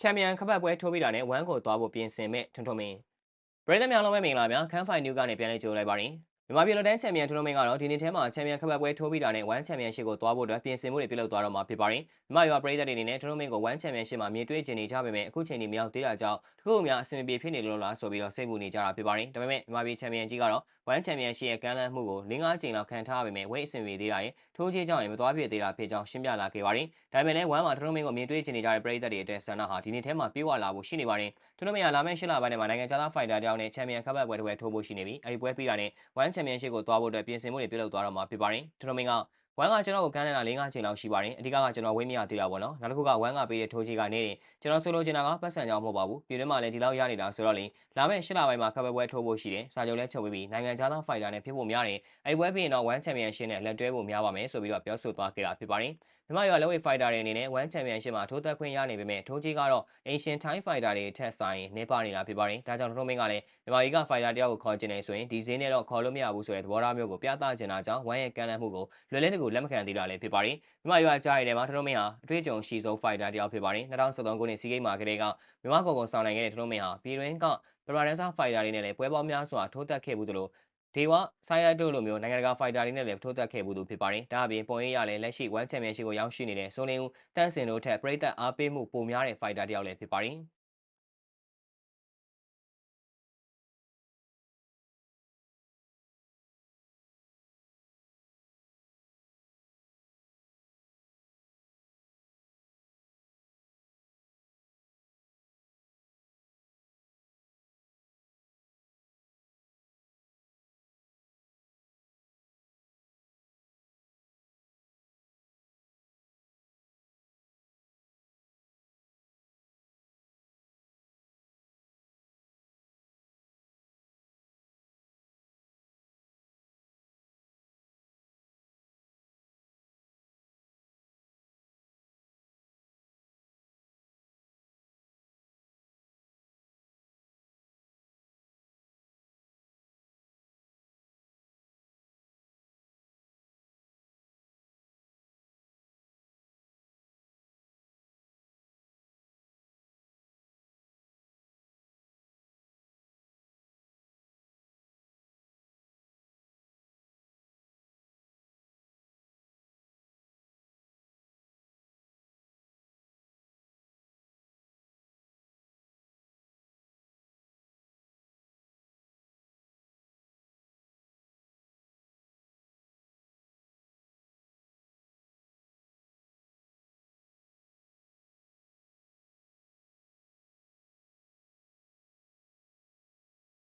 ချန်ပီယံခပတ်ပွဲထိုးပြီးတာနဲ့ဝမ်ကိုသွားဖို့ပြင်ဆင်မဲ့ထွန်းထွန်းမင်းပရိသတ်များလုံးပဲမင်္ဂလာများခန်းဖိုင်နျူးကနေပြန်လည်ကြိုလိုက်ပါရင် မြန်မာပြည်လိုတန်းချန်ပီယံထွန်းထွန်းမင်းကတော့ဒီနေ့ထဲမှာချန်ပီယံခပတ်ပွဲထိုးပြီးတာနဲ့ဝမ်ချန်ပီယံရှစ်ကိုသွားဖို့အတွက်ပြင်ဆင်မှုတွေပြုလုပ်သွားတော့မှာဖြစ်ပါတယ်မြန်မာရွာပရိသတ်တွေအနေနဲ့ထွန်းထွန်းမင်းကိုဝမ်ချန်ပီယံရှစ်မှာမြင်တွေ့ကျင်နေကြပေမဲ့အခုချိန်ထိမရောက်သေးတာကြောင့်တခုအများအဆင်ပြေဖြစ်နေလို့လားဆိုပြီးတော့စိတ်ပူနေကြတာဖြစ်ပါတယ်ဒါပေမဲ့မြန်မာပြည်ချန်ပီယံကြီးကတော့ဝမ်ချန်ပီယံရှစ်ရဲ့ကမ်းလှမ်းမှုကို၄၅ချိန်လောက်ခံထားပေမဲ့ဝိတ်အဆင်ပြေသေးတာရဲ့ထိုးချေးကြောင့်ရင်မသွားပြည့်သေးတာဖြစ်ကြောင်းရှင်းပြလာခဲ့ပါတယ်ဒါပေမဲ့လည်းဝမ်မှာထွန်းထွန်းမင်းကိုမြင်တွေ့ကျင်နေကြတဲ့ပရိသတ်တွေအတွက်ဆန္ဒဟာဒီနေ့ထဲမှာပြေဝလာဖို့ရှိနေပါတယ်ထွန်းထွန်းမင်းကလာမယ့်၈လပိုင်းထဲမှာနိုင်ငံခြားသားဖိုင်တာတယောက်နဲ့ချန်ပီယံခပတ်ပွဲတစ်ပွဲထိုးဖို့ရှိနေပြီးအဲဒီပွဲပြီးတာနဲ့ဝမ်ချန်ပီယံရှစ်ကိုသွားဖို့အတွက်ပြင်ဆင်မှုတွေပြုလုပ်သွားတော့မှာဖြစ်ပါတယ်ထွန်းထွန်းမင်းကဝမ်ကကျွန်တော်ကိုကမ်းလှမ်းတာ၄၅ချိန်လောက်ရှိပါတယ်အဓိကကကျွန်တော်ဝင်းမရသေးတာပေါ့နော်နောက်တစ်ခုကဝမ်ကပေးတဲ့ထိုးချေးကနေရင်ကျွန်တော်ဆိုလိုချင်တာကပတ်စံကြောင်မဟုတ်ပါဘူးပြည်တွင်းမှာလည်းဒီလောက်ရနေတာဆိုတော့လေလာမယ့်၈လပိုင်းမှာခပတ်ပွဲထိုးဖို့ရှိတယ်စာချုပ်လည်းချုပ်ပြီးနိုင်ငံခြားသားဖိုင်တာနဲ့ဖြစ်ဖို့များတယ်အဲဒီပွဲပြီးရင်တော့ဝမ်ချန်ပီယံရှစ်နဲ့လက်တွဲဖို့များပါမယ်ဆိုပြီးတော့ပြောဆိုသွားခဲ့တာဖြစ်ပါတယ်မြမရွာလက်ဝဲဖိုက်တာတွေအနေနဲ့1ချန်ပီယံရှစ်မှာထိုးသက်ခွင့်ရနေပေမဲ့ထိုးကြီးကတော့အင်ရှင်ထိုင်းဖိုက်တာတွေထက်ဆိုင်နေပါနေတာဖြစ်ပါတယ်။ဒါကြောင့်ထိုးမင်းကလည်းမြမကြီးကဖိုက်တာတယောက်ကိုခေါ်ကျင်နေဆိုရင်ဒီဈေးနဲ့တော့ခေါ်လို့မရဘူးဆိုတဲ့သဘောထားမျိုးကိုပြသချင်တာကြောင့်ဝမ်ရဲ့ကမ်းလှမ်းမှုကိုလွယ်လင်းတကူလက်မခံသေးတာလည်းဖြစ်ပါတယ်။မြမရွာကြားရတဲ့မှာထိုးမင်းဟာအတွေ့အကြုံရှိဆုံးဖိုက်တာတယောက်ဖြစ်ပါတယ်။2013ခုနှစ်စီးကိမ်းမှာကလေးကမြမကော်ကုံဆောင်နိုင်ခဲ့တဲ့ထိုးမင်းဟာပြည်တွင်းကပရမန်ဆာဖိုက်တာတွေနဲ့လည်းပွဲပေါင်းများစွာထိုးသက်ခဲ့ဘူးသလို ဒေဝဆိုင်ရတိုလိုမျိုးနိုင်ငံတကာဖိုက်တာတွေနဲ့လည်းထိုးသက်ခဲ့မှုသူဖြစ်ပါတယ်။ဒါအပြင်ပုံရိပ်ရလည်းလက်ရှိ1ချန်ပီယံရှစ်ကိုရောက်ရှိနေတဲ့ဆိုလင်းဦးတန်းစင်တို့ထက်ပရိသတ်အားပေးမှုပိုများတဲ့ဖိုက်တာတယောက်လည်းဖြစ်ပါတယ်။